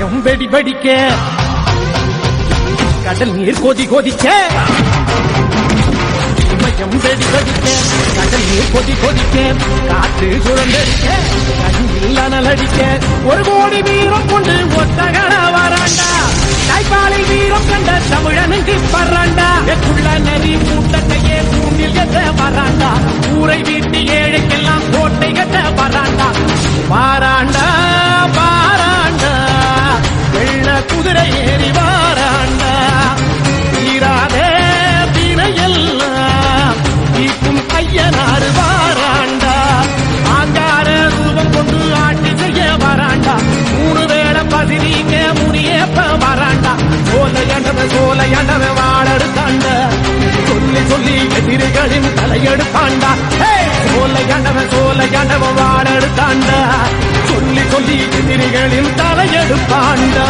பயம் வெடி வெடிக்க. கடல் நீர் கொதி கொதிக்க. பயம் வெடி வெடிக்க. கடல் நீர் கொதி கொதிக்க. காற்று சுழந்தடிக்க கண்ணில் அனலடிக்க ஒரு கோடி வீரம் கொண்டு ஒத்தகர வராண்டா. தாய்ப்பாலை வீரம் கண்ட தமிழனுக்கு பர்றாண்டா எக்குள்ள நரி மூட்டத்தையே கூண்டில் எத்த வராண்டா. ஊரை வீட்டு ஏழைக்கெல்லாம் கோட்டை கட்ட வராண்டா. பாராண்டா சோலையாண்டவ சோலையாண்டவ வாழெடுத்தாண்ட சொல்லி சொல்லி எதிரிகளின் தலையெடுத்தாண்டா ஹே! சோலையாண்டவ சோலையாண்டவ வாழெடுத்தாண்டா சொல்லி சொல்லி எதிரிகளின் தலையெடுப்பாண்டா